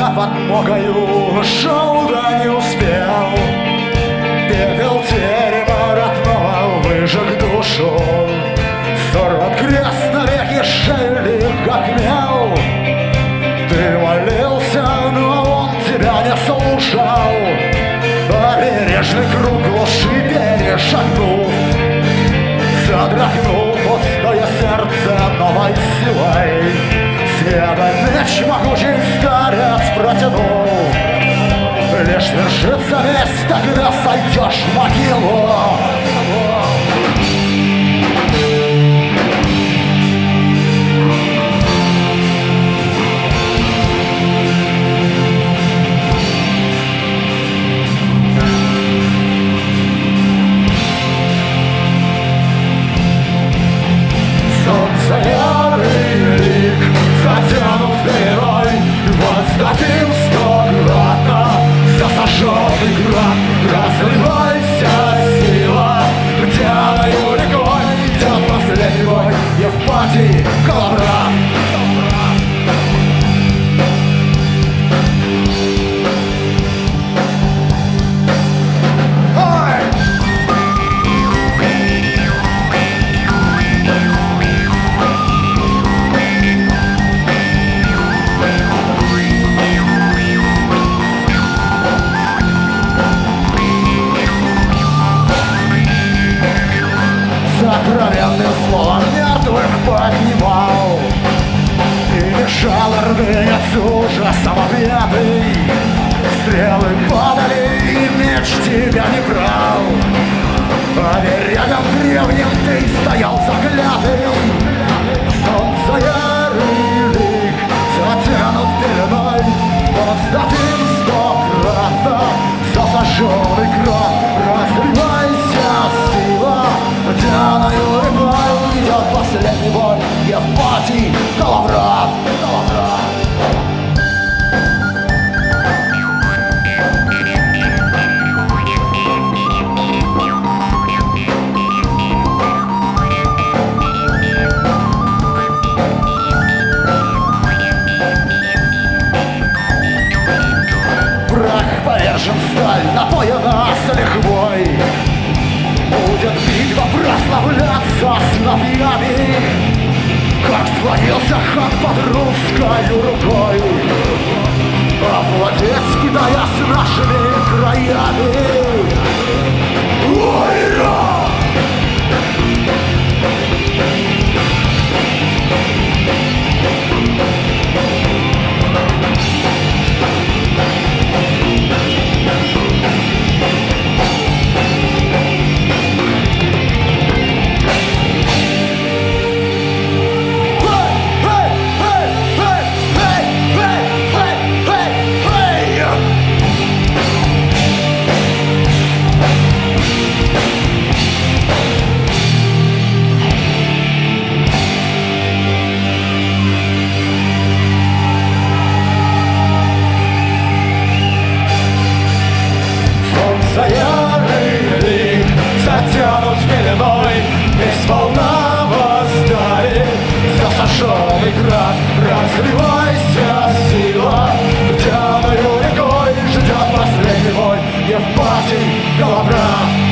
подмогою Шел, да не успел. Пепел терема родного выжег душу. Сорван крест навеки шеи, как мел. Ты молился, но он тебя не слушал. Обережный круг глуши перешагнул. Содрогнул пустое сердце новой силой. Себе меч могучий тишину Лишь вершится весь, тогда сойдешь в могилу. Сокровенным словом мертвых поднимал. И мешал рвец ужасом объятый Стрелы падали, и меч тебя не брал. А рядом древним ты стоял заклятый. Солнце ярый лик затянут пеленой Воздадим стократно за сожженный край Батий, Коловрат, Коловрат. Повержен сталь, напоена с лихвой Будет битва прославляться сновьями как склонился хан под русскою рукой Овладеть Китая с нашими краями Ура! большой град Разливайся, сила. Дьяволю рекой ждет последний бой. Не в пати головрат